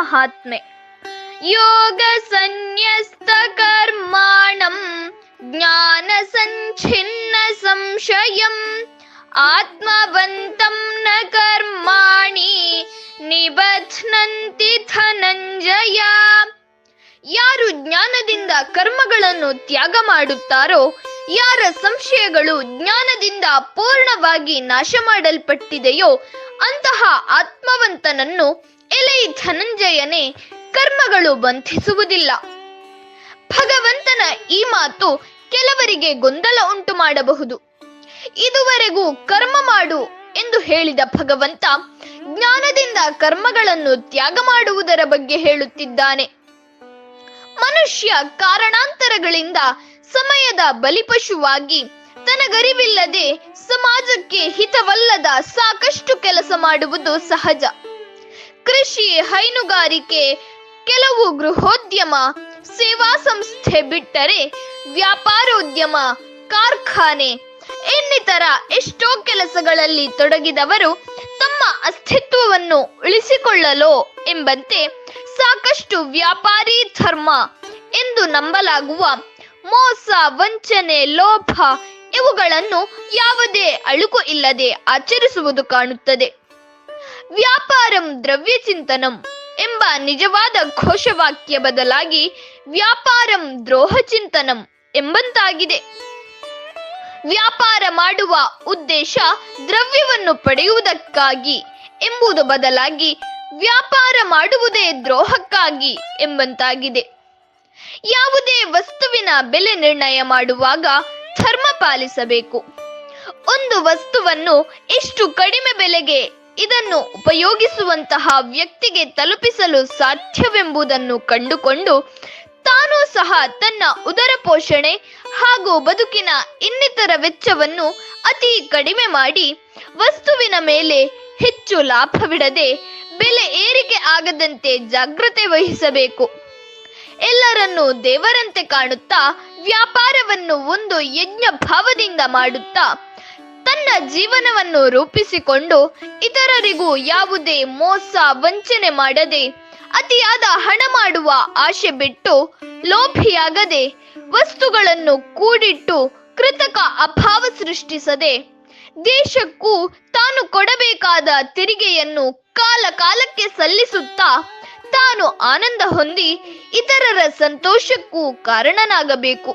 ಮಹಾತ್ಮೆ. ಯೋಗ ಸನ್ಯಸ್ತ ಕರ್ಮಾಣಂ, ಜ್ಞಾನ ಸಂಚಿನ್ನ ಸಂಶಯಂ. ಆತ್ಮವಂತಂ ನ ಕರ್ಮಾಣಿ, ನಿಬಧ್ನಂತಿ ಧನಂಜಯ. ಯಾರು ಜ್ಞಾನದಿಂದ ಕರ್ಮಗಳನ್ನು ತ್ಯಾಗ ಮಾಡುತ್ತಾರೋ ಯಾರ ಸಂಶಯಗಳು ಜ್ಞಾನದಿಂದ ಪೂರ್ಣವಾಗಿ ನಾಶ ಮಾಡಲ್ಪಟ್ಟಿದೆಯೋ ಅಂತಹ ಆತ್ಮವಂತನನ್ನು ಎಲೆ ಧನಂಜಯನೇ ಕರ್ಮಗಳು ಬಂಧಿಸುವುದಿಲ್ಲ. ಭಗವಂತನ ಈ ಮಾತು ಕೆಲವರಿಗೆ ಗೊಂದಲ ಉಂಟು ಮಾಡಬಹುದು. ಇದುವರೆಗೂ ಕರ್ಮ ಮಾಡು ಎಂದು ಹೇಳಿದ ಭಗವಂತ ಜ್ಞಾನದಿಂದ ಕರ್ಮಗಳನ್ನು ತ್ಯಾಗ ಮಾಡುವುದರ ಬಗ್ಗೆ ಹೇಳುತ್ತಿದ್ದಾನೆ. ಮನುಷ್ಯ ಕಾರಣಾಂತರಗಳಿಂದ ಸಮಯದ ಬಲಿಪಶುವಾಗಿ ತನಗರಿವಿಲ್ಲದೆ ಸಮಾಜಕ್ಕೆ ಹಿತವಲ್ಲದ ಸಾಕಷ್ಟು ಕೆಲಸ ಮಾಡುವುದು ಸಹಜ. ಕೃಷಿ ಹೈನುಗಾರಿಕೆ ಕೆಲವು ಗೃಹೋದ್ಯಮ, ಸೇವಾ ಸಂಸ್ಥೆ ಬಿಟ್ಟರೆ ವ್ಯಾಪಾರೋದ್ಯಮ, ಕಾರ್ಖಾನೆ ಇನ್ನಿತರ ಎಷ್ಟೋ ಕೆಲಸಗಳಲ್ಲಿ ತೊಡಗಿದವರು ತಮ್ಮ ಅಸ್ತಿತ್ವವನ್ನು ಉಳಿಸಿಕೊಳ್ಳಲೋ ಎಂಬಂತೆ ಸಾಕಷ್ಟು ವ್ಯಾಪಾರಿ ಧರ್ಮ ಎಂದು ನಂಬಲಾಗುವ ಮೋಸ, ವಂಚನೆ ಲೋಭ ಇವುಗಳನ್ನು ಯಾವುದೇ ಅಳುಕು ಇಲ್ಲದೆ ಆಚರಿಸುವುದು ಕಾಣುತ್ತದೆ. ವ್ಯಾಪಾರಂ ದ್ರವ್ಯ ಚಿಂತನಂ ಎಂಬ ನಿಜವಾದ ಘೋಷವಾಕ್ಯ ಬದಲಾಗಿ ವ್ಯಾಪಾರಂ ದ್ರೋಹ ಚಿಂತನಂ ಎಂಬಂತಾಗಿದೆ. ವ್ಯಾಪಾರ ಮಾಡುವ ಉದ್ದೇಶ ದ್ರವ್ಯವನ್ನು ಪಡೆಯುವುದಕ್ಕಾಗಿ ಎಂಬುದು ಬದಲಾಗಿ ವ್ಯಾಪಾರ ಮಾಡುವುದೇ ದ್ರೋಹಕ್ಕಾಗಿ ಎಂಬಂತಾಗಿದೆ. ಯಾವುದೇ ವಸ್ತುವಿನ ಬೆಲೆ ನಿರ್ಣಯ ಮಾಡುವಾಗ ಧರ್ಮ ಪಾಲಿಸಬೇಕು. ಒಂದು ವಸ್ತುವನ್ನು ಎಷ್ಟು ಕಡಿಮೆ ಬೆಲೆಗೆ ಇದನ್ನು ಉಪಯೋಗಿಸುವಂತಹ ವ್ಯಕ್ತಿಗೆ ತಲುಪಿಸಲು ಸಾಧ್ಯವೆಂಬುದನ್ನು ಕಂಡುಕೊಂಡು ತಾನೂ ಸಹ ತನ್ನ ಉದರ ಪೋಷಣೆ ಹಾಗೂ ಬದುಕಿನ ಇನ್ನಿತರ ವೆಚ್ಚವನ್ನು ಅತಿ ಕಡಿಮೆ ಮಾಡಿ ವಸ್ತುವಿನ ಮೇಲೆ ಹೆಚ್ಚು ಲಾಭವಿಡದೆ ಬೆಲೆ ಏರಿಕೆ ಆಗದಂತೆ ಜಾಗ್ರತೆ ವಹಿಸಬೇಕು. ಎಲ್ಲರನ್ನೂ ದೇವರಂತೆ ಕಾಣುತ್ತಾ ವ್ಯಾಪಾರವನ್ನು ಒಂದು ಯಜ್ಞ ಭಾವದಿಂದ ಮಾಡುತ್ತಾ ತನ್ನ ಜೀವನವನ್ನು ರೂಪಿಸಿಕೊಂಡು ಇತರರಿಗೂ ಯಾವುದೇ ಮೋಸ, ವಂಚನೆ ಮಾಡದೆ, ಅತಿಯಾದ ಹಣ ಮಾಡುವ ಆಶೆ ಬಿಟ್ಟು ಲೋಭಿಯಾಗದೆ ವಸ್ತುಗಳನ್ನು ಕೂಡಿಟ್ಟು ಕೃತಕ ಅಭಾವ ಸೃಷ್ಟಿಸದೆ ದೇಶಕ್ಕೂ ತಾನು ಕೊಡಬೇಕಾದ ತೆರಿಗೆಯನ್ನು ಕಾಲ ಕಾಲಕ್ಕೆ ಸಲ್ಲಿಸುತ್ತಾ ತಾನು ಆನಂದ ಹೊಂದಿ ಇತರರ ಸಂತೋಷಕ್ಕೂ ಕಾರಣನಾಗಬೇಕು.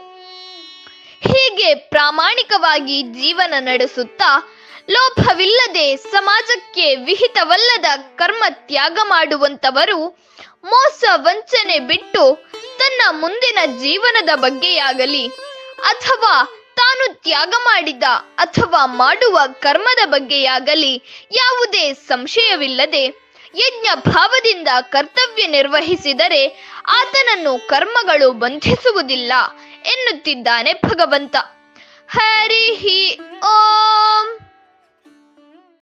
ಹೀಗೆ ಪ್ರಾಮಾಣಿಕವಾಗಿ ಜೀವನ ನಡೆಸುತ್ತಾ ಲೋಭವಿಲ್ಲದೆ ಸಮಾಜಕ್ಕೆ ವಿಹಿತವಲ್ಲದ ಕರ್ಮ ತ್ಯಾಗ ಮಾಡುವಂತವರು ಮೋಸ ವಂಚನೆ ಬಿಟ್ಟು ತನ್ನ ಮುಂದಿನ ಜೀವನದ ಬಗ್ಗೆಯಾಗಲಿ ಅಥವಾ ತಾನು ತ್ಯಾಗ ಮಾಡಿದ ಅಥವಾ ಮಾಡುವ ಕರ್ಮದ ಬಗ್ಗೆಯಾಗಲಿ ಯಾವುದೇ ಸಂಶಯವಿಲ್ಲದೆ ಯಜ್ಞ ಭಾವದಿಂದ ಕರ್ತವ್ಯ ನಿರ್ವಹಿಸಿದರೆ ಆತನನ್ನು ಕರ್ಮಗಳು ಬಂಧಿಸುವುದಿಲ್ಲ ಎನ್ನುತ್ತಿದ್ದಾನೆ ಭಗವಂತ. ಹರಿ ಓಂ.